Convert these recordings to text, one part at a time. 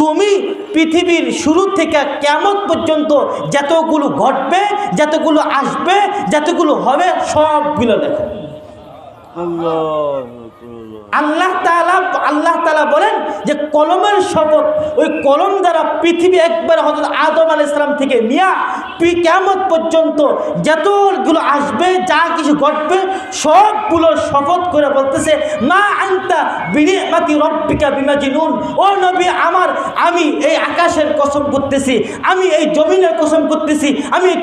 তুমি পৃথিবীর শুরু থেকে কেমন পর্যন্ত যতগুলো ঘটবে, যতগুলো আসবে, যতগুলো হবে, সবগুলো লেখো। আল্লাহ তালা আল্লাহ তালা বলেন যে কলমের শপথ, ওই কলম দ্বারা পৃথিবী একবার হজরত আদম আল ইসলাম থেকে নিয়া কেমন পর্যন্ত যতগুলো আসবে, যা কিছু ঘটবে, সবগুলো শপথ করে বলতেছে, মা আন্তা বিনিমাতি রব্বিকা বিমাজিনুন। ও নবী আমার, আমি এই আকাশের কসম করতেছি, আমি এই জমিনের কসম করতেছি, আমি এই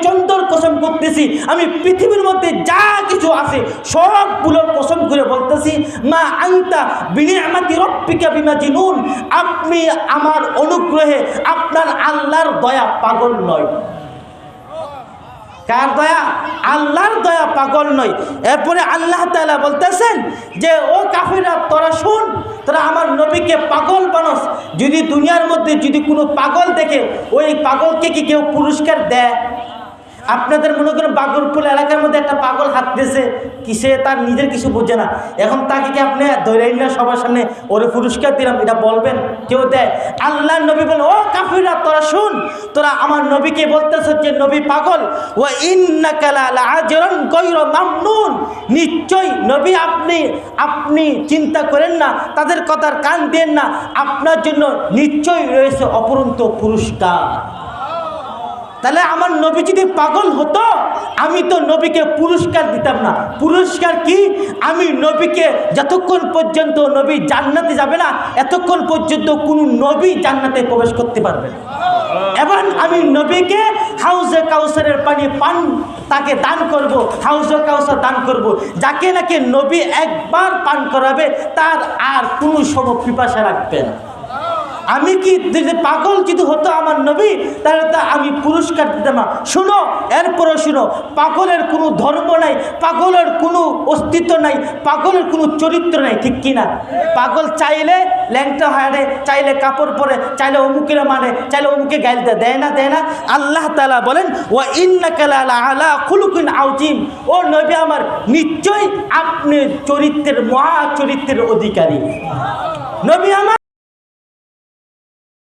কসম করতেছি, আমি পৃথিবীর মধ্যে যা কিছু আছে সবগুলোর কসম করে বলতেছি, মা আন্তা বিনিয়ামাতি রব্বিকা বিমাজিনুন। আপনি আমার অনুগ্রহে আপনার আল্লাহর দয়া পাগল নয়। কার দয়া? আল্লাহর দয়া পাগল নয়। এরপরে আল্লাহ তালা বলতেছেন যে, ও কাফিরা তোরা শুন, তোরা আমার নবীকে পাগল বানস। যদি দুনিয়ার মধ্যে যদি কোনো পাগল দেখে, ওই পাগলকে কি কেউ পুরস্কার দেয়? আপনাদের মনে করেন বাগরপুর এলাকার মধ্যে একটা পাগল হাত দিয়েছে কিসে তার নিজের কিছু বোঝে না। এখন তাকে কি আপনি ধরে না সবার সামনে ওরে পুরস্কার দিলাম, এটা বলবেন? কেউ দেয় আল্লাহ নবী বলে, ও কাফিরা তোরা শুন, তোরা আমার নবীকে বলতেছ যে নবী পাগল। ও ইন্নাকালাজরন গৈর নিশ্চয়ই নবী আপনি আপনি চিন্তা করেন না, তাদের কথার কান দেন না। আপনার জন্য নিশ্চয়ই রয়েছে অপরন্ত পুরস্কার। তাহলে আমার নবী যদি পাগল হতো, আমি তো নবীকে পুরস্কার দিতাম না। পুরস্কার কি? আমি নবীকে যতক্ষণ পর্যন্ত নবী জান্নাতে যাবে না, এতক্ষণ পর্যন্ত কোনো নবী জান্নাতে প্রবেশ করতে পারবে না। এবং আমি নবীকে হাউজে কাউসারের পানি পান তাকে দান করব, হাউজে কাউসার দান করব। যাকে নাকি নবী একবার পান করাবে, তার আর কোনো সম পিপাসা রাখবে না। আমি কি যদি পাগল যদি হতো আমার নবী, তাহলে তা আমি পুরস্কার দিতাম না। শুনো, এরপরও শুনো, পাগলের কোনো ধর্ম নাই, পাগলের কোনো অস্তিত্ব নাই, পাগলের কোনো চরিত্র নাই, ঠিক কি না পাগল চাইলে ল্যাংটা হারে চাইলে কাপড় পরে, চাইলে অমুকের মানে চাইলে অমুকে গাইল দেয় না দেয় না। আল্লাহ তালা বলেন ও আলা খুলুকুন আউজিম ও নবী আমার, নিশ্চয়ই আপনি চরিত্রের মহা চরিত্রের অধিকারী। নবী আমার